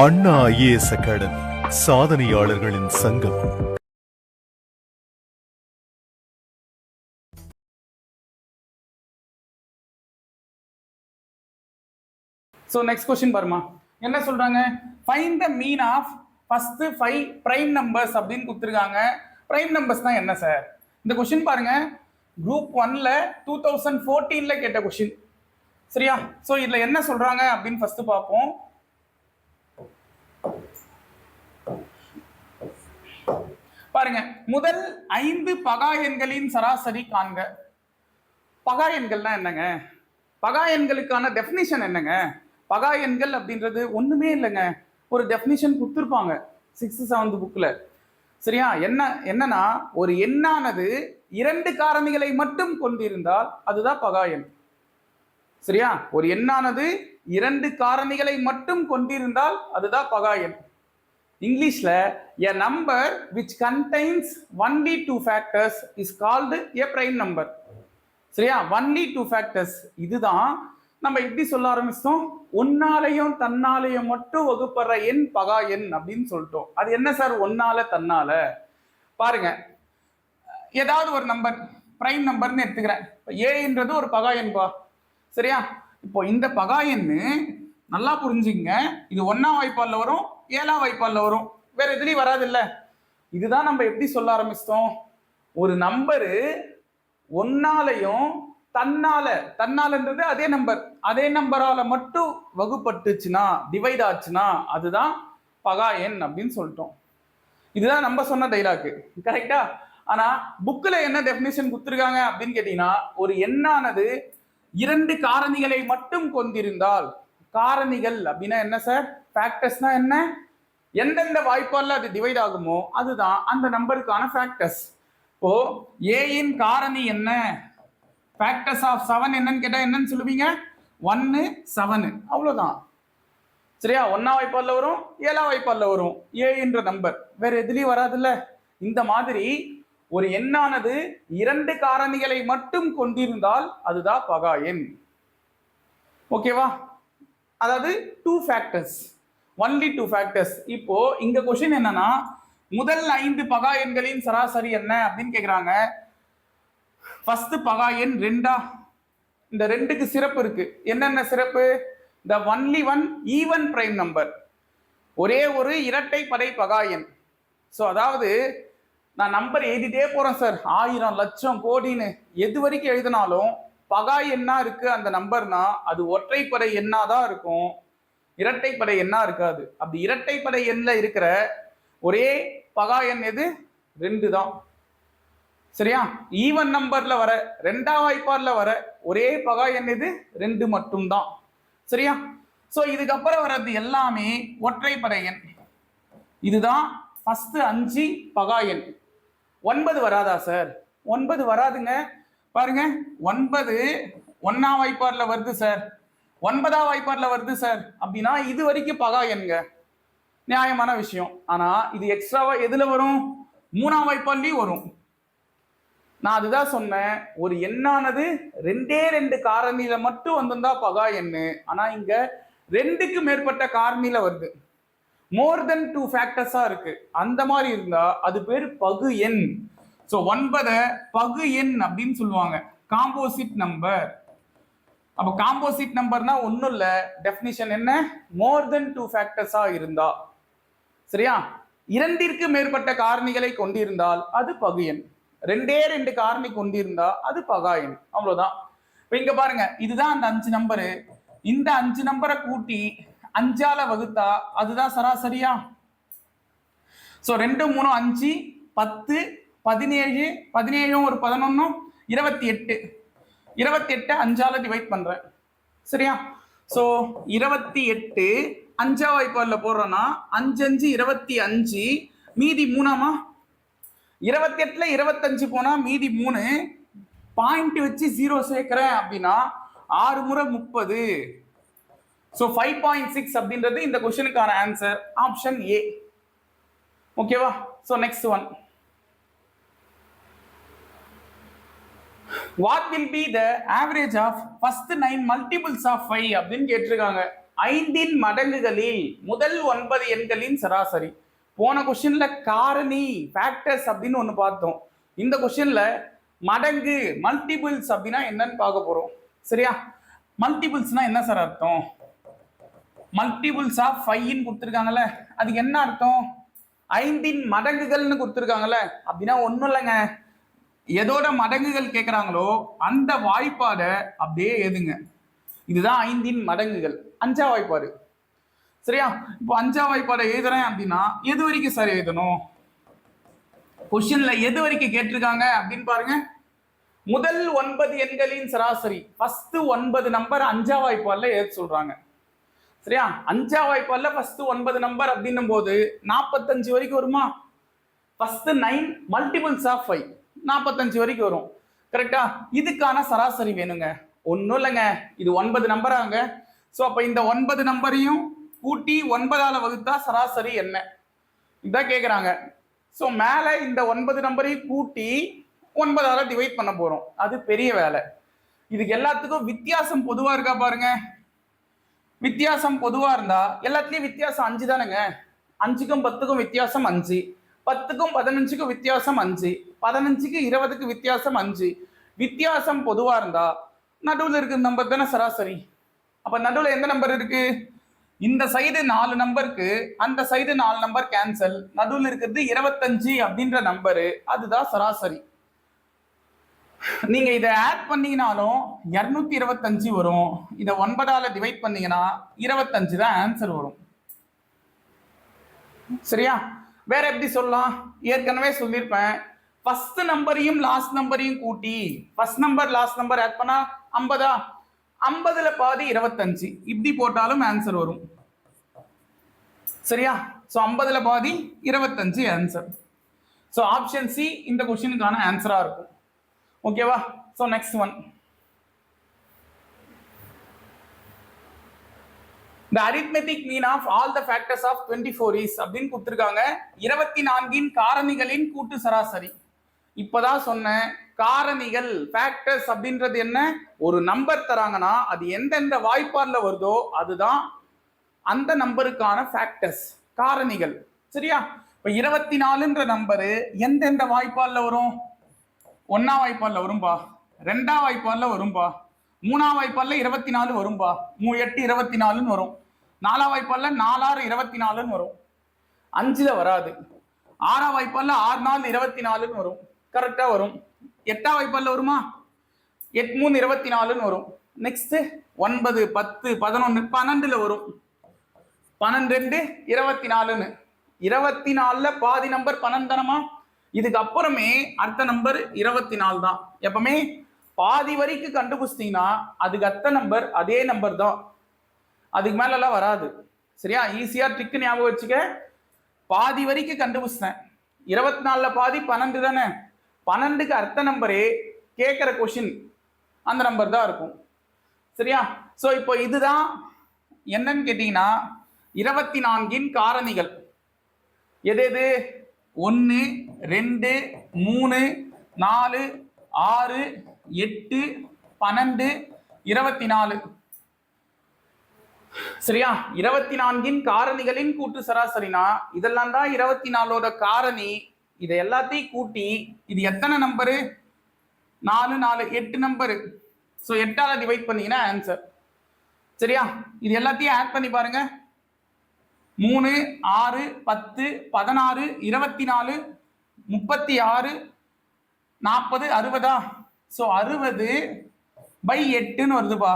அண்ணா IAS academy சாதனையாளர்களின் சங்கம். So next question பாருமா. என்ன சொல்றாங்க? Find the mean of first five prime numbers அப்படின்னு கொடுத்துருக்காங்க. பிரைம் நம்பர்ஸ் தான் என்ன சார் இந்த கொஸ்டின் பாருங்க. குரூப் ஒன்ல டூ தௌசண்ட் ஃபோர்டீன்ல கேட்ட கொஸ்டின் சரியா? ஸோ இதுல என்ன சொல்றாங்க அப்படின்னு ஃபர்ஸ்ட் பார்ப்போம். பாருங்க முதல் ஐந்து பகா எண்களின் சராசரி காண்க. பகா எண்கள்னா என்னங்க? பகா எண்களுக்கான டெஃபினிஷன் என்னங்க? பகா எண்கள் அப்படின்றது ஒண்ணுமே இல்லைங்க. ஒரு டெஃபினிஷன் கொடுத்துருப்பாங்க சிக்ஸ்த் செவன்த் புக்கில் சரியா? என்ன என்னன்னா ஒரு எண்ணானது இரண்டு காரணிகளை மட்டும் கொண்டிருந்தால் அதுதான் பகா எண். சரியா? ஒரு எண்ணானது இரண்டு காரணிகளை மட்டும் கொண்டிருந்தால் அதுதான் பகா எண். இங்கிலீஷில் a number which contains only two factors is called a prime number சரியா? ஒன்லி டூ ஃபேக்டர்ஸ் இதுதான் நம்ம எப்படி சொல்ல ஆரம்பிச்சோம் ஒன்னாலையும் தன்னாலையும் மட்டும் வகுப்படுற எண் பகா எண் அப்படின்னு சொல்லிட்டோம். அது என்ன சார்? ஒன்னால தன்னால. பாருங்க. ஏதாவது ஒரு நம்பர் பிரைம் நம்பர்னு எடுத்துக்கிறேன். இப்போ ஏன்றது ஒரு பகா எண்பா சரியா? இப்போ இந்த பகா எண்ணு நல்லா புரிஞ்சுங்க இது ஒன்னா வாய்ப்பால்ல வரும் ஏழாம் வாய்ப்பால்ல வரும். வேற எதுலையும் வராது இல்ல இதுதான் நம்ம எப்படி சொல்ல ஆரம்பிச்சிட்டோம்? ஒரு நம்பரு ஒன்னாலையும் தன்னால தன்னாலன்றது அதே நம்பர். அதே நம்பரால மட்டும் வகுப்பட்டுச்சுன்னா டிவைட் ஆச்சுன்னா அதுதான் பகா எண் அப்படின்னு சொல்லிட்டோம். இதுதான் நம்ம சொன்ன டைலாக்கு கரெக்டா ஆனா புக்கில் என்ன டெஃபினிஷன் கொடுத்துருக்காங்க அப்படின்னு கேட்டீங்கன்னா ஒரு எண்ணானது இரண்டு காரணிகளை மட்டும் கொண்டிருந்தால் காரணிகள் அப்படின்னா என்ன சார்? ஃபேக்டர்ஸ்னா என்ன? எந்தெந்த வாய்ப்பால அது டிவைட் ஆகுமோ அதுதான் அந்த நம்பருக்கான ஃபேக்டர்ஸ் இப்போ ஏயின் காரணி என்ன? ஃபேக்டர்ஸ் ஆஃப் செவன் என்னன்னு கேட்டா என்னன்னு சொல்லுவீங்க? ஒன்னு செவனு அவ்வளவுதான். சரியா? ஒன்னா வாய்ப்பால வரும் ஏழா வாய்ப்பால வரும். ஏ என்ற நம்பர் வேற எதுலயும் வராதுல்ல? இந்த மாதிரி ஒரு எண்ணானது இரண்டு காரணிகளை மட்டும் கொண்டிருந்தால் அதுதான் பகா எண். ஓகேவா அதாவது two factors only two factors இப்போ இங்க கொஸ்டின் என்னன்னா முதல் ஐந்து பகா எண்களின் சராசரி என்ன அப்படின்னு கேக்குறாங்க. ஃபர்ஸ்ட் பகா எண் ரெண்டா? இந்த ரெண்டுக்கு சிறப்பு இருக்கு. என்னென்ன சிறப்பு? The only one even prime number ஒரே ஒரு இரட்டை படை பகா எண். ஸோ அதாவது நான் நம்பர் எழுதிட்டே போறேன் சார் ஆயிரம் லட்சம் கோடின்னு எது வரைக்கும் எழுதினாலும் பகா எண்ணா இருக்கு அந்த நம்பர்னா அது ஒற்றைப்படை எண்ணா தான் இருக்கும். இரட்டைப்படை எண்ணா இருக்காது. அப்படி இரட்டைப்படை எண்ணில் இருக்கிற ஒரே பகா எண் எது? ரெண்டு தான். சரியா? ஈவன் நம்பர்ல வர ரெண்டா வாய்ப்பார்ல வர ஒரே பகா எண் எது? ரெண்டு மட்டும்தான் சரியா? ஸோ இதுக்கப்புறம் வர்றது எல்லாமே ஒற்றைப்படை எண். இதுதான் ஃபர்ஸ்ட் அஞ்சு பகா எண். ஒன்பது வராதா சார் ஒன்பது வராதுங்க. பாருங்க ஒன்பது ஒன்னா வாய்ப்பாரில் வருது சார் ஒன்பதாம் வாய்ப்பார்ல வருது சார் அப்படின்னா இது வரைக்கும் பகா எண்ங்க நியாயமான விஷயம். ஆனா இது எக்ஸ்ட்ராவா எதுல வரும்? மூணாம் வாய்ப்பால்லையும் வரும். நான் அதுதான் சொன்னேன். ஒரு எண்ணானது ரெண்டே ரெண்டு காரணியில மட்டும் வந்திருந்தா பகா எண்ணு. ஆனா இங்க ரெண்டுக்கு மேற்பட்ட காரணியில வருது. மோர் தென் டூ ஃபேக்டர்ஸா இருக்கு. அந்த மாதிரி இருந்தா அது பேர் பகு எண். ஸோ ஒன்பதை பகு எண் அப்படின்னு சொல்லுவாங்க. காம்போசிட் நம்பர் அப்போ காம்போசிட் நம்பர்னா ஒன்றும் இல்லை. டெஃபினிஷன் என்ன? மோர் தென் டூ ஃபேக்டர்ஸாக இருந்தா. சரியா? இரண்டிற்கு மேற்பட்ட காரணிகளை கொண்டிருந்தால் அது பகு எண் ரெண்டே ரெண்டு காரணி கொண்டிருந்தா அது பகா எண் இப்போ இங்க பாருங்க இதுதான் அந்த அஞ்சு நம்பரு இந்த அஞ்சு நம்பரை கூட்டி அஞ்சால வகுத்தா அதுதான் சராசரியா? ஸோ ரெண்டு மூணு அஞ்சு பத்து பதினேழு பதினேழும் ஒரு பதினொன்னும் இருபத்தி எட்டு. இருபத்தி எட்டு அஞ்சால டிவைட் பண்றேன். சரியா? ஸோ இருபத்தி எட்டு அஞ்சா வாய்ப்பாடில் போடுறோன்னா அஞ்சு அஞ்சு இருபத்தி அஞ்சு மீதி மூணாமா? இருபத்தி எட்டுல இருபத்தஞ்சு போனா மீதி மூணு. பாயிண்ட் வச்சு ஜீரோ சேர்க்கிறேன் அப்படின்னா ஆறு முறை முப்பது. ஸோ ஃபைவ் பாயிண்ட் சிக்ஸ் அப்படின்றது இந்த கொஸ்டினுக்கான ஆன்சர் ஆப்ஷன் ஏ ஓகேவா so next one what will be the average of first nine multiples of five அப்படின்னு கேட்டிருக்காங்க. ஐந்தின் மடங்குகளில் முதல் ஒன்பது எண்களின் சராசரி. போன கொஷின்ல காரணி ஃபேக்டர்ஸ் அப்படின்னு ஒன்று பார்த்தோம். இந்த கொஷின்ல மடங்கு மல்டிபிள்ஸ் அப்படின்னா என்னன்னு பார்க்க போறோம். சரியா? மல்டிபிள்ஸ்னா என்ன சார் அர்த்தம்? மல்டிபிள்ஸ் ஆஃப் ஃபைவ்னு கொடுத்துருக்காங்கல்ல. அதுக்கு என்ன அர்த்தம்? ஐந்தின் மடங்குகள்னு கொடுத்துருக்காங்கல்ல. அப்படின்னா ஒன்றும் இல்லைங்க. எதோட மடங்குகள் கேட்குறாங்களோ அந்த வாய்ப்பாடை அப்படியே எதுங்க இதுதான் ஐந்தின் மடங்குகள். அஞ்சா வாய்ப்பாடு. சரியா? இப்போ அஞ்சா வாய்ப்பாடை எழுதுறேன் அப்படின்னா எது வரைக்கும் சார் எழுதணும்? கொஸ்டின்ல எது வரைக்கும் கேட்டிருக்காங்க அப்படின்னு பாருங்க. முதல் ஒன்பது எண்களின் சராசரி. ஃபர்ஸ்ட் ஒன்பது நம்பர் அஞ்சா வாய்ப்பாடில் எழுத சொல்றாங்க. சரியா? அஞ்சா வாய்ப்பாடில் ஃபர்ஸ்ட் ஒன்பது நம்பர் அப்படின்னும் போது நாற்பத்தஞ்சு வரைக்கும் வருமா? First nine multiples of five நாற்பத்தஞ்சு வரைக்கும் வரும். கரெக்டா இதுக்கான சராசரி வேணுங்க. ஒன்றும் இல்லைங்க. இது ஒன்பது நம்பராங்க ஸோ அப்போ இந்த ஒன்பது நம்பரையும் கூட்டி ஒன்பதால் வகுத்தா சராசரி என்ன? இதான் கேட்குறாங்க ஸோ மேலே இந்த ஒன்பது நம்பரையும் கூட்டி ஒன்பதால் டிவைட் பண்ண போகிறோம் அது பெரிய வேலை. இதுக்கு எல்லாத்துக்கும் வித்தியாசம் பொதுவாக இருக்கா பாருங்க. வித்தியாசம் பொதுவாக இருந்தா எல்லாத்துலேயும் வித்தியாசம் அஞ்சு தானேங்க. அஞ்சுக்கும் பத்துக்கும் வித்தியாசம் அஞ்சு. பத்துக்கும் பதினஞ்சுக்கும் வித்தியாசம் அஞ்சு. பதினஞ்சுக்கு இருபதுக்கு வித்தியாசம் அஞ்சு. வித்தியாசம் பொதுவாக இருந்தா நடுவில் இருக்கிற நம்பர் தானே சராசரி. அப்போ நடுவில் எந்த நம்பர் இருக்கு? இந்த சைடு நாலு நம்பருக்கு அந்த சைடு நாலு நம்பர் கேன்சல் நடுவில் இருக்கிறது இருபத்தஞ்சு அப்படின்ற நம்பரு அதுதான் சராசரி. நீங்க இதை ஆட் பண்ணீங்கனாலும் இரநூத்தி இருபத்தஞ்சு வரும். இதை ஒன்பதால டிவைட் பண்ணீங்கன்னா இருபத்தஞ்சு தான் ஆன்சர் வரும். சரியா? வேற எப்படி சொல்லலாம்? ஏற்கனவே சொல்லியிருப்பேன். ஃபர்ஸ்ட் நம்பரையும் லாஸ்ட் நம்பரையும் கூட்டி. First number last number add பண்ணா ஐம்பதா? ஐம்பதுல பாதி இருபத்தஞ்சு. இப்படி போட்டாலும் ஆன்சர் வரும். சரியா? ஸோ ஐம்பதுல பாதி இருபத்தஞ்சு ஆன்சர் ஸோ ஆப்ஷன் சி இந்த கொஸ்டினுக்கான ஆன்சரா இருக்கும். ஓகேவா so next one the arithmetic mean of all the factors of twenty four is அப்படின்னு கொடுத்துருக்காங்க. இருபத்தி நான்கின் காரணிகளின் கூட்டு சராசரி. இப்பதான் சொன்னேன் காரணிகள் ஃபேக்டர்ஸ் அப்படின்றது என்ன? ஒரு நம்பர் தராங்கன்னா அது எந்தெந்த வாய்ப்பாடுல வருதோ அதுதான் அந்த நம்பருக்கான ஃபேக்டர்ஸ் காரணிகள். சரியா? இப்போ இருபத்தி நாலுன்ற நம்பரு எந்தெந்த வாய்ப்பாலில் வரும்? ஒன்னா வாய்ப்பாலில் வரும்பா? ரெண்டாம் வாய்ப்பால்ல வரும்பா? மூணா வாய்ப்பால்ல இருபத்தி நாலு வரும்பா? மூ எட்டு இருபத்தி நாலுன்னு வரும். நாலாம் வாய்ப்பால்ல நாலாறு இருபத்தி நாலுன்னு வரும். அஞ்சில் வராது. ஆறாம் வாய்ப்பால்ல ஆறு நாள் இருபத்தி நாலுன்னு வரும். கரெக்டாக வரும். எட்டாம் வாய்ப்பால்ல வருமா? எட் மூணு இருபத்தி நாலுன்னு வரும். நெக்ஸ்ட்டு ஒன்பது பத்து பதினொன்று பன்னெண்டில் வரும். பன்னெண்டு ரெண்டு இருபத்தி நாலுன்னு இருபத்தி நாலில் பாதி நம்பர் பன்னெண்டு இதுக்கு அப்புறமே அடுத்த நம்பர் இருபத்தி நாலு தான். எப்பவுமே பாதி வரைக்கும் கண்டுபிடிச்சிட்டிங்கன்னா அதுக்கு அடுத்த நம்பர் அதே நம்பர் தான். அதுக்கு மேலெல்லாம் வராது. சரியா? ஈஸியாக ட்ரிக்கு ஞாபகம் வச்சுக்க. பாதி வரைக்கும் கண்டுபிடிச்சிட்டேன். இருபத்தி நாலில் பாதி பன்னெண்டு தானே? பன்னெண்டுக்கு அடுத்த நம்பரே கேட்குற கொஷின் அந்த நம்பர் தான் இருக்கும். சரியா? ஸோ இப்போ இதுதான் என்னன்னு கேட்டிங்கன்னா இருபத்தி நான்கின் காரணிகள். எது எது? ஒன்று ரெண்டு மூணு நாலு ஆறு எட்டு பன்னெண்டு இருபத்தி நாலு சரியா? இருபத்தி நான்கின் காரணிகளின் கூட்டு சராசரினா இதெல்லாம் தான் இருபத்தி நாலோட காரணி. இதை எல்லாத்தையும் கூட்டி இது எத்தனை நம்பரு நாலு நாலு எட்டு நம்பரு ஸோ எட்டால டிவைட் பண்ணீங்கன்னா ஆன்சர் சரியா? இது எல்லாத்தையும் ஆட் பண்ணி பாருங்க. மூணு ஆறு பத்து பதினாறு இருபத்தி நாலு முப்பத்தி ஆறு நாற்பது அறுபதா? ஸோ அறுபது பை எட்டுன்னு வருதுப்பா.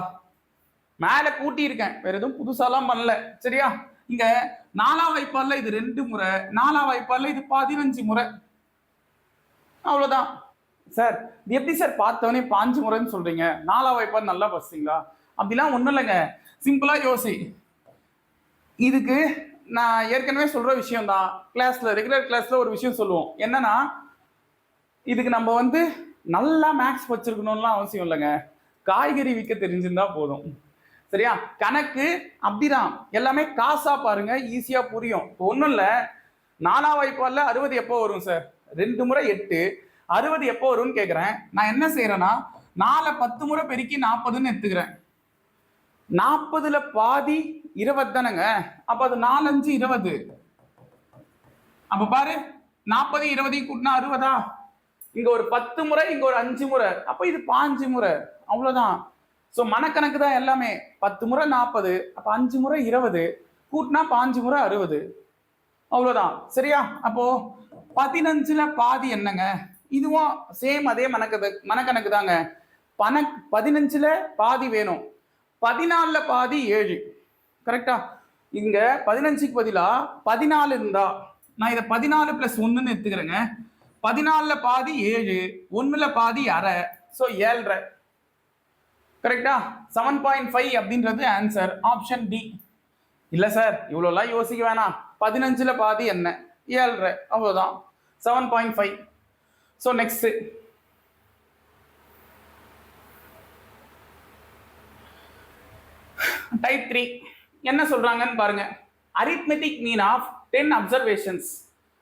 மேலே கூட்டியிருக்கேன். வேற எதுவும் புதுசாலாம் பண்ணல. சரியா? இங்க நாலாம் வாய்ப்பால்ல இது ரெண்டு முறை நாலாம் வாய்ப்பால்ல இது பதினஞ்சு முறை. அவ்வளவுதான். சார் இது எப்படி சார் பார்த்தவனே பாஞ்சு முறைன்னு சொல்றீங்க? நாலாம் வாய்ப்பால் நல்லா பசிங்களா அப்படிலாம் ஒன்றும் இல்லைங்க. சிம்பிளா யோசி. இதுக்கு நான் ஏற்கனவே சொல்ற விஷயம் தான் கிளாஸ்ல ரெகுலர் கிளாஸ்ல ஒரு விஷயம் சொல்லுவோம். என்னன்னா இதுக்கு நம்ம வந்து நல்லா மேக்ஸ் வச்சிருக்கணும்லாம் அவசியம் இல்லைங்க. காய்கறி விற்க தெரிஞ்சிருந்தா போதும். சரியா? கணக்கு அப்படிதான். எல்லாமே காசா பாருங்க ஈஸியா புரியும். இப்போ ஒன்றும் இல்லை. நாலாம் வாய்ப்பால அறுபது எப்போ வரும் சார் ரெண்டு முறை எட்டு. அறுபது எப்போ வரும்னு கேட்குறேன் நான் என்ன செய்யறேன்னா நாலு பத்து முறை பெருக்கி நாற்பதுன்னு எடுத்துக்கிறேன் நாற்பதுல பாதி இருபது தானேங்க? அப்ப அது நாலஞ்சு இருபது. அப்ப பாரு நாற்பது இருபதையும் கூட்டினா அறுபதா? இங்க ஒரு பத்து முறை இங்க ஒரு அஞ்சு முறை. அப்ப இது பாஞ்சு முறை. அவ்வளவுதான். ஸோ மனக்கணக்கு தான் எல்லாமே. பத்து முறை நாற்பது அப்போ அஞ்சு முறை இருபது கூட்டினா பாஞ்சு முறை அறுபது. அவ்வளோதான் சரியா? அப்போ பதினஞ்சுல பாதி என்னங்க? இதுவும் சேம் அதே மனக்கது மனக்கணக்கு தாங்க. பண பதினஞ்சுல பாதி வேணும். பதினாலுல பாதி ஏழு. கரெக்டா இங்க பதினஞ்சுக்கு பதிலாக பதினாலு இருந்தா நான் இதை பதினாலு பிளஸ் ஒன்றுன்னு எடுத்துக்கிறேங்க. பதினாலில் பாதி ஏழு ஒன்றில் பாதி அரை. ஸோ ஏழரை. கரெக்டா செவன் பாயிண்ட் ஃபைவ் அப்படின்றது ஆன்சர் ஆப்ஷன் டி இல்லை சார் இவ்வளோலாம் யோசிக்க வேணாம். பதினஞ்சில் பாதி என்ன? ஏழரை. அவ்வளோதான் seven point five so next type three என்ன சொல்கிறாங்கன்னு பாருங்க. Arithmetic mean of ten observations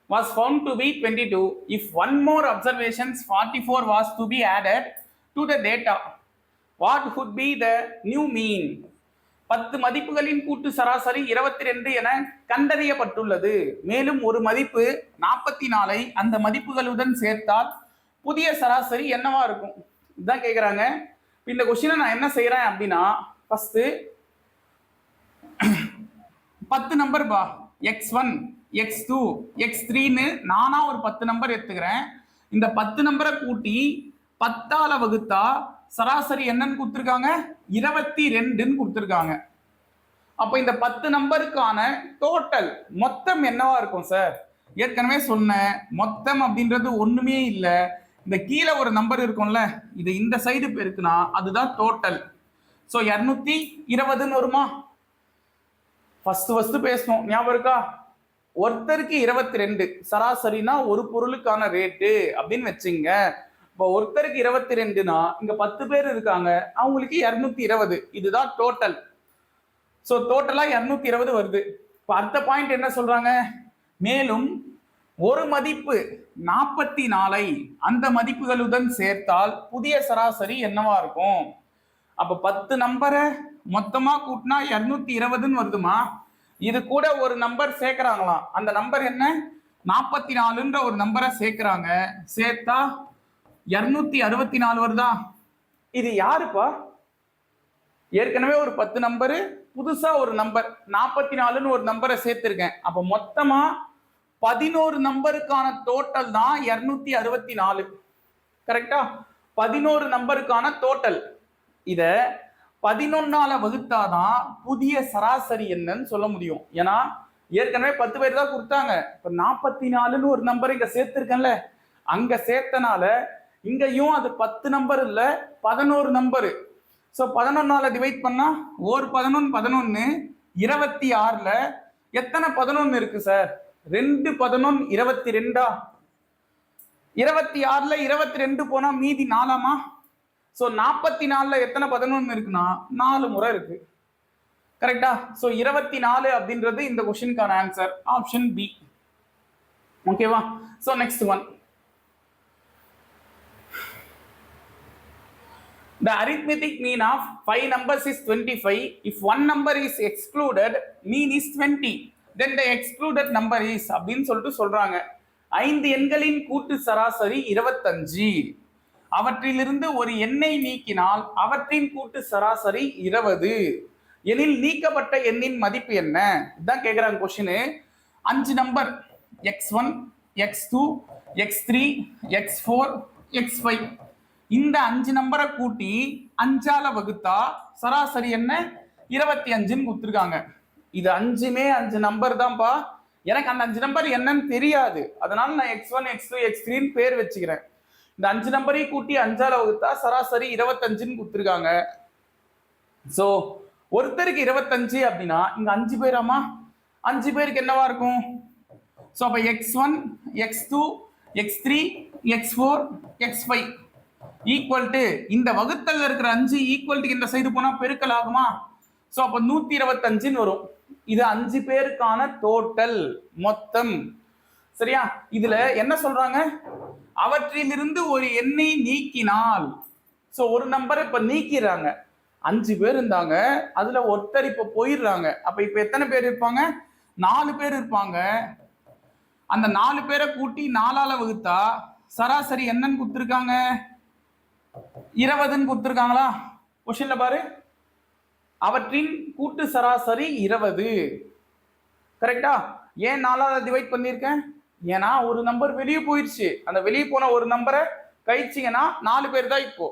was found to be twenty two if one more observations forty four was to be added to the data what would be the new mean பத்து மதிப்புகளின் கூட்டு சராசரி இருபத்தி ரெண்டு என கண்டறியப்பட்டுள்ளது. மேலும் ஒரு மதிப்பு நாற்பத்தி நாலை அந்த மதிப்புகளுடன் சேர்த்தால் புதிய சராசரி என்னவா இருக்கும்? இதுதான் கேட்குறாங்க இந்த கொஸ்டினை நான் என்ன செய்கிறேன் அப்படின்னா ஃபஸ்ட்டு பத்து நம்பர் பா. X one X two X த்ரீன்னு நானாக ஒரு பத்து நம்பர் எடுத்துக்கிறேன். இந்த பத்து நம்பரை கூட்டி பத்தால வகுத்தா சராசரி என்னன்னு கொடுத்துருக்காங்க? இருபத்தி ரெண்டுன்னு கொடுத்துருக்காங்க. அப்போ இந்த பத்து நம்பருக்கான டோட்டல் மொத்தம் என்னவா இருக்கும் சார் ஏற்கனவே சொன்னேன் மொத்தம் அப்படின்றது ஒண்ணுமே இல்லை. இந்த கீழே ஒரு நம்பர் இருக்கும்ல இது இந்த சைடு பெருக்குனா அதுதான் டோட்டல் ஸோ இரநூத்தி இருபதுன்னு வருமா? ஃபஸ்ட்டு ஃபஸ்ட்டு பேசணும். ஞாபகம் இருக்கா? ஒருத்தருக்கு இருபத்தி ரெண்டு சராசரினா ஒரு பொருளுக்கான ரேட்டு அப்படின்னு வச்சுங்க. இப்போ ஒருத்தருக்கு இருபத்தி ரெண்டுனா இங்க பத்து பேர் இருக்காங்க அவங்களுக்கு இரநூத்தி இருபது. இதுதான் டோட்டல் ஸோ டோட்டலா இரநூத்தி இருபது வருது. இப்போ அடுத்த பாயிண்ட் என்ன சொல்றாங்க? மேலும் ஒரு மதிப்பு நாற்பத்தி நாலை அந்த மதிப்புகளுடன் சேர்த்தால் புதிய சராசரி என்னவா இருக்கும்? அப்ப பத்து நம்பரை மொத்தமா கூட்டினா இரநூத்தி இருபதுன்னு வருதுமா? இது கூட ஒரு நம்பர் சேர்க்கிறாங்களாம். அந்த நம்பர் என்ன? நாற்பத்தி நாலுன்ற ஒரு நம்பரை சேர்க்கிறாங்க. சேர்த்தா இரநூத்தி அறுபத்தி நாலு வருதா? இது யாருப்பா? ஏற்கனவே ஒரு பத்து நம்பரு புதுசா ஒரு நம்பர் நாற்பத்தி நாலுன்னு ஒரு நம்பரை சேர்த்திருக்கேன். அப்ப மொத்தமா பதினோரு நம்பருக்கான டோட்டல் தான் இரநூத்தி அறுபத்தி நாலு. கரெக்டா பதினோரு நம்பருக்கான டோட்டல் இத பதினொன்னால வகுத்தாதான் புதிய சராசரி என்னன்னு சொல்ல முடியும். ஏன்னா ஏற்கனவே பத்து பேர் தான் கொடுத்தாங்க. இப்ப நாற்பத்தி நாலுன்னு ஒரு நம்பர் இங்க சேர்த்திருக்கேன்ல. அங்க சேர்த்தனால இங்கேயும் அது பத்து நம்பர் இல்லை பதினோரு நம்பரு ஸோ பதினொன்னால டிவைட் பண்ணா ஒரு பதினொன்று பதினொன்று இருபத்தி ஆறில் எத்தனை பதினொன்று இருக்கு சார் ரெண்டு பதினொன்று இருபத்தி ரெண்டா? இருபத்தி ஆறில் இருபத்தி ரெண்டு போனால் மீதி நாலாமா? ஸோ நாற்பத்தி நாலில் எத்தனை பதினொன்று இருக்குன்னா நாலு முறை இருக்கு. கரெக்டா ஸோ இருபத்தி நாலு அப்படின்றது இந்த கொஷினுக்கான ஆன்சர் ஆப்ஷன் பி ஓகேவா so next one The arithmetic mean of numbers numbers is 25. If one number is excluded, mean is 20. Then the excluded number is அப்படின்னு சொல்லிட்டு சொல்றாங்க. ஐந்து எண்களின் கூட்டு சராசரி இருபத்தஞ்சு. அவற்றிலிருந்து ஒரு எண்ணை நீக்கினால் அவற்றின் கூட்டு சராசரி இருபது. எனில் நீக்கப்பட்ட எண்ணின் மதிப்பு என்ன? இதுதான் கேட்குறாங்க கொஸ்டின் அஞ்சு number X one X two X three X four X five இந்த அஞ்சு நம்பரை கூட்டி அஞ்சால வகுத்தா சராசரி என்ன? இருபத்தி அஞ்சுன்னு கொடுத்துருக்காங்க. இது அஞ்சுமே அஞ்சு நம்பர் தான்ப்பா. எனக்கு அந்த அஞ்சு நம்பர் என்னன்னு தெரியாது. அதனால நான் X one X two X த்ரீன்னு பேர் வச்சுக்கிறேன். இந்த அஞ்சு நம்பரையும் கூட்டி அஞ்சால வகுத்தா சராசரி இருபத்தஞ்சுன்னு கொடுத்துருக்காங்க. ஸோ ஒருத்தருக்கு இருபத்தஞ்சு அப்படின்னா இங்க அஞ்சு பேராமா? அஞ்சு பேருக்கு என்னவா இருக்கும்? ஸோ அப்போ X one X two X three X four X five equal to இந்த வகுத்தல்ல இருக்கிற அஞ்சு ஈக்குவல் டு இந்த சைடு போனா பெருக்கல் ஆகுமா? ஸோ அப்போ நூத்தி இருபத்தஞ்சுன்னு வரும். இது அஞ்சு பேருக்கான டோட்டல் மொத்தம். சரியா? இதுல என்ன சொல்றாங்க? அவற்றிலிருந்து ஒரு எண்ணை நீக்கினால். ஸோ ஒரு நம்பரை இப்ப நீக்கிறாங்க. அஞ்சு பேர் இருந்தாங்க. அதுல ஒருத்தர் இப்ப போயிடுறாங்க. அப்ப இப்ப எத்தனை பேர் இருப்பாங்க? நாலு பேர் இருப்பாங்க. அந்த நாலு பேரை கூட்டி நாலால வகுத்தா சராசரி என்னன்னு கொடுத்துருக்காங்க? இருபதுன்னு கொடுத்துருக்காங்களா? கொஷின்ல பாரு. அவற்றின் கூட்டு சராசரி இருபது. கரெக்டா ஏன் நாலாவது டிவைட் பண்ணியிருக்கேன்? ஏன்னா ஒரு நம்பர் வெளியே போயிடுச்சு அந்த வெளியே போன ஒரு நம்பரை கழிச்சிங்கன்னா நாலு பேர் தான் இப்போ.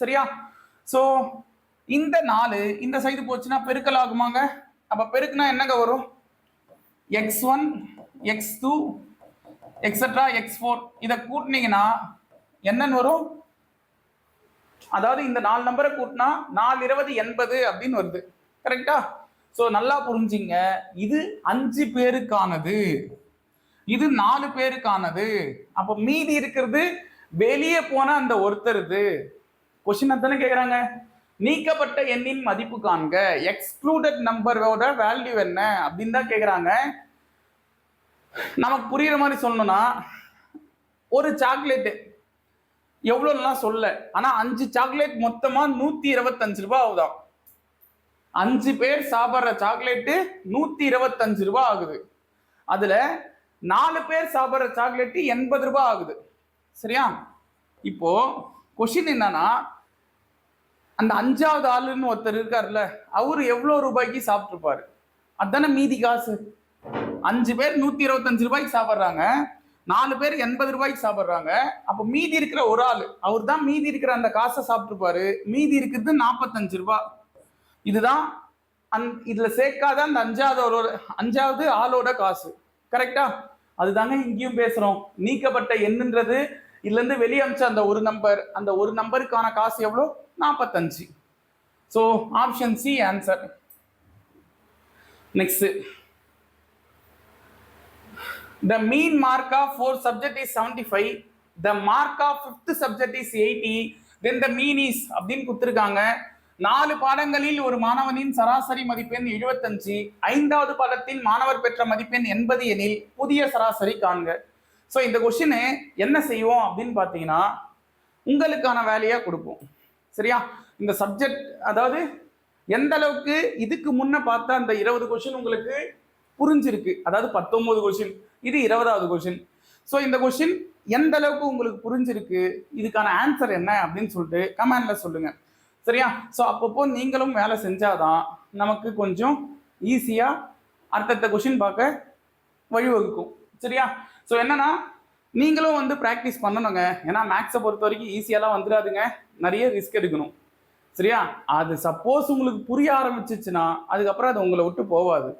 சரியா? ஸோ இந்த நாலு இந்த சைடு போச்சுன்னா பெருக்கல் ஆகுமாங்க? அப்போ பெருக்குனா என்னங்க வரும்? X one X two extra X four இதை கூட்டினீங்கன்னா என்னன்னு வரும்? அதாவது இந்த நாலு நம்பரை கூட்டினா நாலு இருபது எண்பது அப்படின்னு வருது. கரெக்டா ஸோ நல்லா புரிஞ்சுங்க. இது அஞ்சு பேருக்கானது. இது நாலு பேருக்கானது. அப்போ மீதி இருக்கிறது வெளியே போன அந்த ஒருத்தருது. கொஸ்டின் தானே கேட்குறாங்க நீக்கப்பட்ட எண்ணின் மதிப்பு காண்க. எக்ஸ்க்ளூடட் நம்பரோட வேல்யூ என்ன? அப்படின்னு தான் கேட்குறாங்க நமக்கு புரியுற மாதிரி சொல்லணும்னா ஒரு சாக்லேட்டு எவ்வளோலாம் சொல்ல? ஆனால் அஞ்சு சாக்லேட் மொத்தமாக நூற்றி இருபத்தஞ்சு ரூபா ஆகுதாம் அஞ்சு பேர் சாப்பிட்ற சாக்லேட்டு நூற்றி இருபத்தஞ்சு ரூபா ஆகுது. அதில் நாலு பேர் சாப்பிட்ற சாக்லேட்டு எண்பது ரூபாய் ஆகுது. சரியா? இப்போ கொஷின் என்னன்னா அந்த அஞ்சாவது ஆளுன்னு ஒருத்தர் இருக்கார்ல அவர் எவ்வளோ ரூபாய்க்கு சாப்பிட்ருப்பாரு அதானே மீதி காசு. அஞ்சு பேர் நூற்றி இருபத்தஞ்சு ரூபாய்க்கு சாப்பிட்றாங்க. நாலு பேர் எண்பது ரூபாய்க்கு சாப்பிட்றாங்க. அப்போ மீதி இருக்கிற ஒரு ஆள் அவர் தான் மீதி இருக்கிற அந்த காசை சாப்பிட்டுருப்பாரு. மீதி இருக்கிறது நாற்பத்தஞ்சு ரூபாய் இதுதான் அந் இதுல சேர்க்காத அந்த அஞ்சாவது ஒரு அஞ்சாவது ஆளோட காசு. கரெக்டா அதுதாங்க இங்கேயும் பேசுறோம். நீக்கப்பட்ட எண்ணுன்றது இதுல இருந்து வெளியே அமிச்ச அந்த ஒரு நம்பர் அந்த ஒரு நம்பருக்கான காசு எவ்வளோ? நாற்பத்தஞ்சு so option C answer next The mean mark of subject subject is 75. The mark of fifth subject is 80. Then the mean is அப்படின்னு கொடுத்துருக்காங்க. நாலு பாடங்களில் ஒரு மாணவனின் சராசரி மதிப்பெண் 75 ஐந்தாவது பாடத்தில் மாணவர் பெற்ற மதிப்பெண் எண்பது எனில் புதிய சராசரி காண்க. ஸோ இந்த கொஷினு என்ன செய்வோம் அப்படின்னு பார்த்தீங்கன்னா உங்களுக்கான வேலையை கொடுப்போம். சரியா? இந்த சப்ஜெக்ட் அதாவது எந்த அளவுக்கு இதுக்கு முன்ன பார்த்தா அந்த இருபது கொஷின் உங்களுக்கு புரிஞ்சிருக்கு. அதாவது பத்தொன்பது கொஷின் இது இருபதாவது கொஷின் ஸோ இந்த கொஷின் எந்த அளவுக்கு உங்களுக்கு புரிஞ்சிருக்கு? இதுக்கான ஆன்சர் என்ன அப்படின்னு சொல்லிட்டு கமெண்ட்ல சொல்லுங்க. சரியா? ஸோ அப்பப்போ நீங்களும் வேலை செஞ்சாதான் நமக்கு கொஞ்சம் ஈஸியாக அடுத்தடுத்த கொஷின் பார்க்க வழிவகுக்கும். சரியா? ஸோ என்னன்னா நீங்களும் வந்து ப்ராக்டிஸ் பண்ணணுங்க. ஏன்னா மேக்ஸை பொறுத்த வரைக்கும் ஈஸியாலாம் வந்துடாதுங்க. நிறைய ரிஸ்க் எடுக்கணும். சரியா? அது சப்போஸ் உங்களுக்கு புரிய ஆரம்பிச்சிச்சுன்னா அதுக்கப்புறம் அது உங்களை விட்டு போகாது.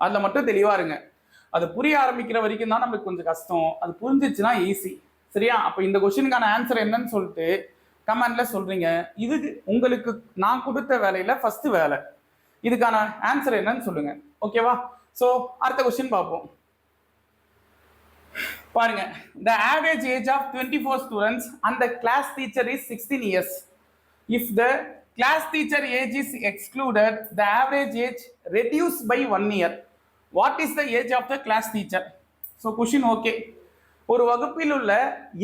அதில் மட்டும் தெளிவாக இருங்க. அது புரிய ஆரம்பிக்கிற வரைக்கும் தான் நம்மளுக்கு கொஞ்சம் கஷ்டம். அது புரிஞ்சிச்சுன்னா ஈஸி சரியா? அப்போ இந்த கொஷினுக்கான ஆன்சர் என்னன்னு சொல்லிட்டு கமெண்ட்ல சொல்றீங்க. இதுக்கு உங்களுக்கு நான் கொடுத்த வேலையில ஃபர்ஸ்ட் வேலை. இதுக்கான ஆன்சர் என்னன்னு சொல்லுங்க. ஓகேவா ஸோ அடுத்த கொஸ்டின் பார்ப்போம். பாருங்க. The average age of twenty four students அந்த class teacher is sixteen years if the class teacher age is excluded the average age reduce by one year what is the age of the class teacher so question okay ஒரு வகுப்பில் உள்ள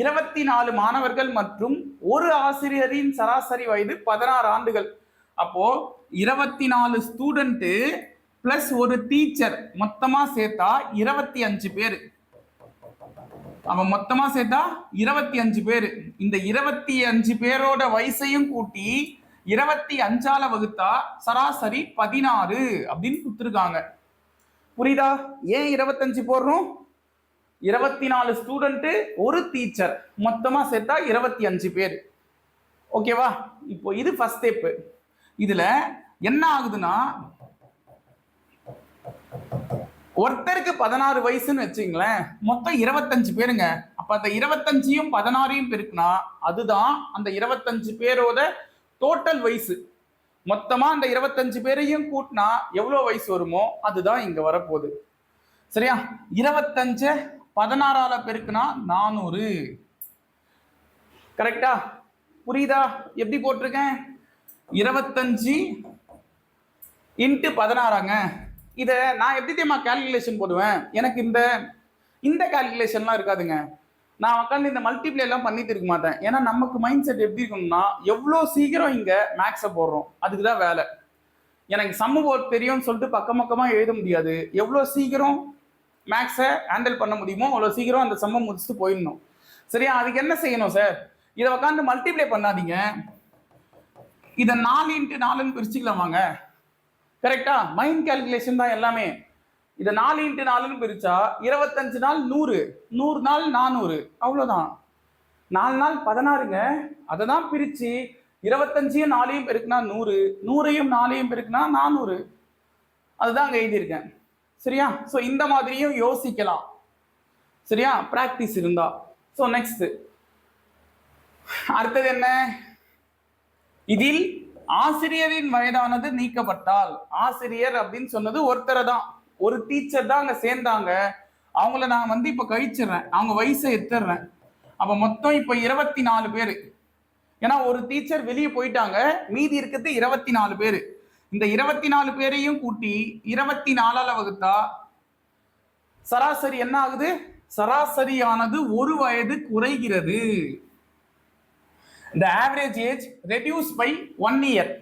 இருபத்தி நாலு மாணவர்கள் மற்றும் ஒரு ஆசிரியரின் சராசரி வயது பதினாறு ஆண்டுகள். அப்போ இருபத்தி நாலு ஸ்டூடெண்ட்டு பிளஸ் ஒரு டீச்சர் மொத்தமா சேர்த்தா இருபத்தி அஞ்சு பேர். அவன் மொத்தமா சேர்த்தா இருபத்தி அஞ்சு பேர். இந்த இருபத்தி அஞ்சு பேரோட வயசையும் கூட்டி இருபத்தி அஞ்சால வகுத்தா சராசரி பதினாறு அப்படின்னு கொடுத்துருக்காங்க. புரியுதா? ஏன் இருபத்தஞ்சு போடுறோம்? இருபத்தி நாலு ஸ்டூடெண்ட்டு ஒரு டீச்சர் மொத்தமாக சேர்த்தா இருபத்தி அஞ்சு பேர் ஓகேவா இப்போ இது ஃபர்ஸ்ட் ஸ்டெப்பு இதில் என்ன ஆகுதுன்னா ஒருத்தருக்கு பதினாறு வயசுன்னு வச்சுங்களேன் மொத்தம் இருபத்தஞ்சு பேருங்க. அப்போ அந்த இருபத்தஞ்சையும் பதினாறையும் பெருக்குனா அதுதான் அந்த இருபத்தஞ்சு பேரோட டோட்டல் வயசு. மொத்தமா அந்த இருபத்தஞ்சு பேரையும் கூட்டினா எவ்வளோ வயசு வருமோ அதுதான் இங்க வரப்போகுது. சரியா? இருபத்தஞ்சு பதினாறால பெருக்குனா நானூறு. கரெக்டா? புரியுதா? எப்படி போட்டிருக்கேன்? இருபத்தஞ்சு இன்ட்டு பதினாறாங்க. இதை நான் எப்படி தெரியுமா கால்குலேஷன் போடுவேன்? எனக்கு இந்த இந்த கால்குலேஷன்லாம் இருக்காதுங்க. நான் உட்காந்து இந்த மல்டிப்ளை எல்லாம் பண்ணிட்டு இருக்க மாட்டேன். ஏன்னா நமக்கு மைண்ட் செட் எப்படி இருக்கணும்னா எவ்வளோ சீக்கிரம் இங்கே மேக்ஸை போடுறோம். அதுக்கு தான் வேலை. எனக்கு சம்மு போர்ட் தெரியும்னு சொல்லிட்டு பக்கம் பக்கமாக எழுத முடியாது. எவ்வளோ சீக்கிரம் மேக்ஸை ஹேண்டில் பண்ண முடியுமோ அவ்வளோ சீக்கிரம் அந்த சம்மை முடிச்சுட்டு போயிடணும். சரியா? அதுக்கு என்ன செய்யணும் சார் இதை உட்காந்து மல்டிப்ளை பண்ணாதீங்க. இதை நாலு இன்ட்டு நாலுன்னு பிரிச்சுக்கலாம் வாங்க. கரெக்டா மைண்ட் கால்குலேஷன் தான் எல்லாமே. இதை நாலு இன்ட்டு நாலுன்னு பிரிச்சா இருபத்தஞ்சு நாள் நூறு நூறு நாள் நானூறு. அவ்வளோதான் நாலு நாள் பதினாறுங்க. அதை தான் பிரித்து இருபத்தஞ்சையும் நாலையும் பெருக்குனா நூறு நூறையும் நாலையும் பெருக்குனா நானூறு. அதுதான் அங்கே எழுதியிருக்கேன். சரியா? ஸோ இந்த மாதிரியும் யோசிக்கலாம். சரியா? ப்ராக்டிஸ் இருந்தா. ஸோ நெக்ஸ்ட் அடுத்தது என்ன? இதில் ஆசிரியரின் வயதானது நீக்கப்பட்டால். ஆசிரியர் அப்படின்னு சொன்னது ஒருத்தரை தான். ஒரு டீச்சர் தான் அங்கே சேர்ந்தாங்க. அவங்கள நான் வந்து இப்போ கழிச்சிடுறேன். அவங்க வயசை எத்துறேன் அப்போ மொத்தம் இப்போ இருபத்தி நாலு பேர். ஏன்னா ஒரு டீச்சர் வெளியே போயிட்டாங்க. மீதி இருக்கிறது இருபத்தி நாலு பேர். இந்த இருபத்தி நாலு பேரையும் கூட்டி இருபத்தி நாலால வகுத்தா சராசரி என்ன ஆகுது? சராசரியானது ஒரு வயது குறைகிறது. இந்த average age reduce by one year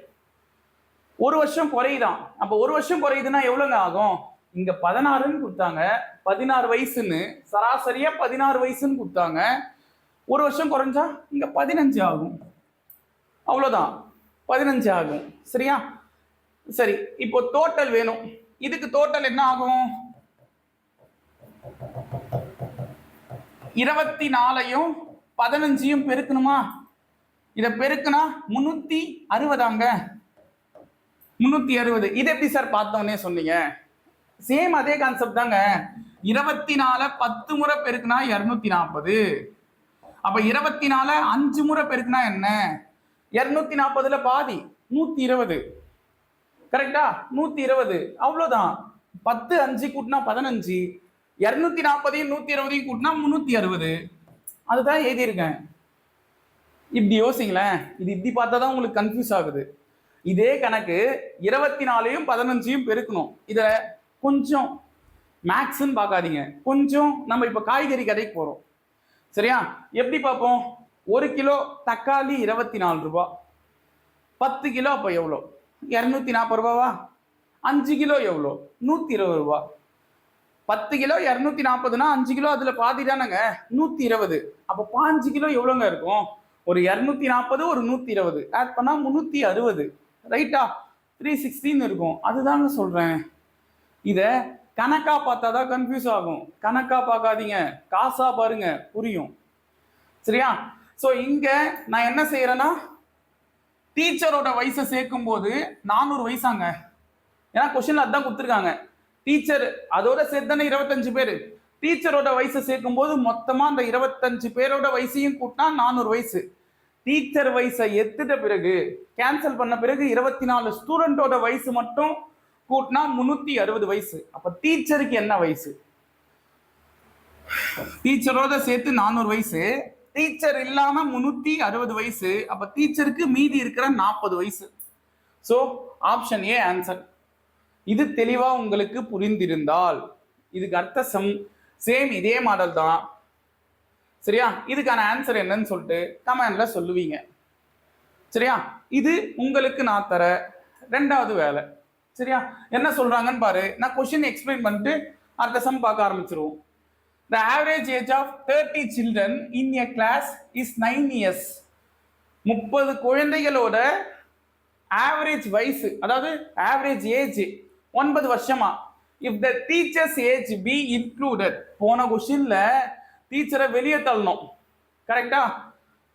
ஒரு வருஷம் குறையுதான். அப்போ ஒரு வருஷம் குறையுதுன்னா எவ்வளோங்க ஆகும்? இங்க பதினாறுன்னு கொடுத்தாங்க. பதினாறு வயசுன்னு. சராசரியா பதினாறு வயசுன்னு கொடுத்தாங்க. ஒரு வருஷம் குறைஞ்சா இங்க பதினஞ்சு ஆகும். அவ்வளோதான் பதினஞ்சு ஆகும். சரியா? சரி இப்போ டோட்டல் வேணும். இதுக்கு டோட்டல் என்ன ஆகும்? இருபத்தி நாலையும் பதினஞ்சையும் பெருக்கணுமா? இதை பெருக்குனா முன்னூத்தி அறுபதாங்க. முன்னூத்தி அறுபது. இது எப்படி சார் பார்த்தோன்னே சொன்னீங்க? சேம் அதே கான்செப்ட் தாங்க. இருபத்தி நாலு பத்து முறை பெருக்குனா இருநூத்தி நாற்பது அப்ப இருபத்தி நாலு அஞ்சு முறை பெருக்குனா என்ன? இருநூத்தி நாற்பதுல பாதி நூத்தி இருபது கரெக்டா நூத்தி இருபது அவ்வளவுதான். பத்து அஞ்சு கூட்டினா பதினஞ்சு. இருநூத்தி நாற்பதையும் நூத்தி இருபதையும் கூட்டினா முன்னூத்தி அறுபது அதுதான் எழுதியிருக்கேன். இப்படி யோசிங்களேன். இது இப்படி பார்த்தா தான் உங்களுக்கு கன்ஃபியூஸ் ஆகுது. இதே கணக்கு இருபத்தி நாலையும் பதினஞ்சையும் பெருக்கணும். இதை கொஞ்சம் மேக்ஸ்ன்னு பார்க்காதீங்க. கொஞ்சம் நம்ம இப்போ காய்கறி கடைக்கு போகிறோம் சரியா? எப்படி பார்ப்போம்? ஒரு கிலோ தக்காளி இருபத்தி நாலு ரூபா. பத்து கிலோ அப்போ எவ்வளோ? இரநூத்தி நாற்பது ரூபாவா? அஞ்சு கிலோ எவ்வளோ? நூற்றி இருபது ரூபா. பத்து கிலோ இரநூத்தி நாற்பதுனா அஞ்சு கிலோ அதில் பாதி தானேங்க? நூற்றி இருபது. அப்போ பாஞ்சு கிலோ எவ்வளோங்க இருக்கும்? ஒரு இரநூத்தி நாற்பது ஒரு நூற்றி இருபது. ஆட் பண்ணால் முந்நூற்றி அறுபது. ரைட்டா த்ரீ சிக்ஸ்டின்னு இருக்கும். அதுதாங்க சொல்கிறேன் இதை கணக்கா பார்த்தா தான் கன்ஃபியூஸ் ஆகும். கணக்கா பார்க்காதீங்க. காசா பாருங்க புரியும். சரியா? ஸோ இங்க நான் என்ன செய்யறேன்னா டீச்சரோட வயசை சேர்க்கும் போது நானூறு வயசாங்க. ஏன்னா கொஸ்டின்ல அதான் கொடுத்துருக்காங்க. டீச்சர் அதோட சேர்த்தானே இருபத்தஞ்சு பேர். டீச்சரோட வயசை சேர்க்கும் போது மொத்தமா அந்த இருபத்தஞ்சு பேரோட வயசையும் கூட்டினா நானூறு வயசு. டீச்சர் வயசை எத்துட்ட பிறகு கேன்சல் பண்ண பிறகு இருபத்தி நாலு ஸ்டூடெண்டோட வயசு மட்டும் கூட்டினா முன்னூத்தி அறுபது வயசு. அப்ப டீச்சருக்கு என்ன வயசு? டீச்சரோட சேர்த்து நானூறு வயசு. டீச்சர் இல்லாம முன்னூத்தி அறுபது வயசு. அப்ப டீச்சருக்கு மீதி இருக்கிற நாற்பது வயசு. ஸோ ஆப்ஷன் ஏ ஆன்சர் இது தெளிவா உங்களுக்கு புரிந்திருந்தால் இதுக்கு அர்த்த சம் சேம் இதே மாடல் தான். சரியா? இதுக்கான ஆன்சர் என்னன்னு சொல்லிட்டு கமெண்ட்ல சொல்லுவீங்க. சரியா? இது உங்களுக்கு நான் தர ரெண்டாவது வேலை. சரியா? என்ன சொல்றாங்கன்னு பாரு. நான் கொஸ்டின் எக்ஸ்பிளைன் பண்ணிட்டு அடுத்த சம் பார்க்க ஆரம்பிச்சிருவோம். The average age of thirty children in a class is nine years முப்பது குழந்தைகளோட ஆவரேஜ் வயசு அதாவது ஆவரேஜ் ஏஜ் ஒன்பது வருஷமா? If the teacher's age be included போன கொஸ்டின்ல டீச்சரை வெளியே தள்ளணும். கரெக்டா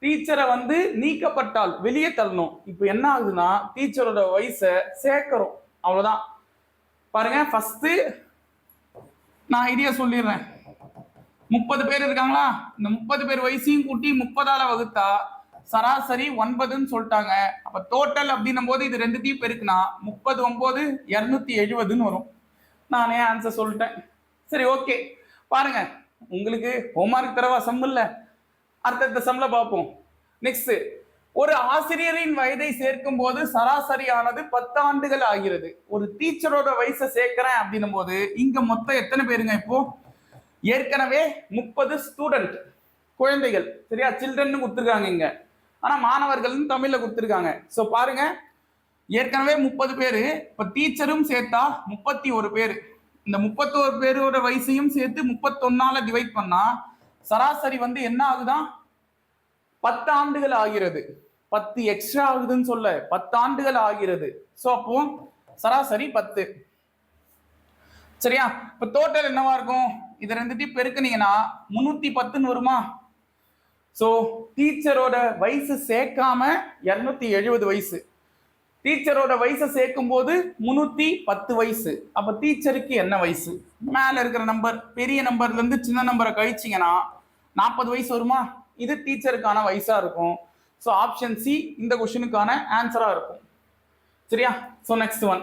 டீச்சரை வந்து நீக்கப்பட்டால் வெளியே தள்ளணும். இப்போ என்ன ஆகுதுன்னா டீச்சரோட வயசை சேர்க்கிறோம். அவ்வளோதான் பாருங்க ஃபஸ்ட்டு நான் ஐடியா சொல்லிடுறேன். முப்பது பேர் இருக்காங்களா? இந்த முப்பது பேர் வயசையும் கூட்டி முப்பதால வகுத்தா சராசரி ஒன்பதுன்னு சொல்லிட்டாங்க. அப்ப டோட்டல் அப்படின்னும் போது இது ரெண்டுத்தையும் பெருக்குனா முப்பது ஒன்பது இரநூத்தி எழுபதுன்னு வரும். நானே ஆன்சர் சொல்லிட்டேன். சரி ஓகே பாருங்க உங்களுக்கு ஹோம்ஒர்க் தரவா சம் இல்லை? அடுத்தடுத்த சம்ல பார்ப்போம். நெக்ஸ்ட் ஒரு ஆசிரியரின் வயதை சேர்க்கும் போது சராசரியானது பத்து ஆண்டுகள் ஆகிறது. ஒரு டீச்சரோட வயசை சேர்க்கிறேன் அப்படின்னும் போது இங்க மொத்தம் எத்தனை பேருங்க இப்போ? ஏற்கனவே முப்பது ஸ்டூடெண்ட் குழந்தைகள். சரியா? சில்ட்ரன் கொடுத்துருக்காங்க இங்க. ஆனா மாணவர்கள்னு தமிழ்ல கொடுத்துருக்காங்க. ஸோ பாருங்க. ஏற்கனவே முப்பது பேர் இப்போ டீச்சரும் சேர்த்தா முப்பத்தி ஒரு பேர். இந்த முப்பத்தோரு பேரோட வயசையும் சேர்த்து முப்பத்தொன்னால டிவைட் பண்ணா சராசரி வந்து என்ன ஆகுதான் பத்து ஆண்டுகள் ஆகிறது. பத்து எக்ஸ்ட்ரா ஆகுதுன்னு சொல்ல. பத்து ஆண்டுகள் ஆகிறது. ஸோ அப்போ சராசரி பத்து. சரியா? இப்போ டோட்டல் என்னவா இருக்கும்? இதை ரெண்டுத்தையும் பெருக்குனீங்கன்னா முன்னூத்தி பத்துன்னு வருமா? ஸோ டீச்சரோட வயசு சேர்க்காம இரநூத்தி எழுபது வயசு. டீச்சரோட வயசை சேர்க்கும் போது முன்னூத்தி பத்து வயசு. அப்ப டீச்சருக்கு என்ன வயசு? மேல இருக்கிற நம்பர் பெரிய நம்பர்ல இருந்து சின்ன நம்பரை கழிச்சிங்கன்னா நாற்பது வயசு வருமா? இது டீச்சருக்கான வயசா இருக்கும். ஸோ ஆப்ஷன் சி இந்த கொஷனுக்கான ஆன்சராக இருக்கும். சரியா? So next one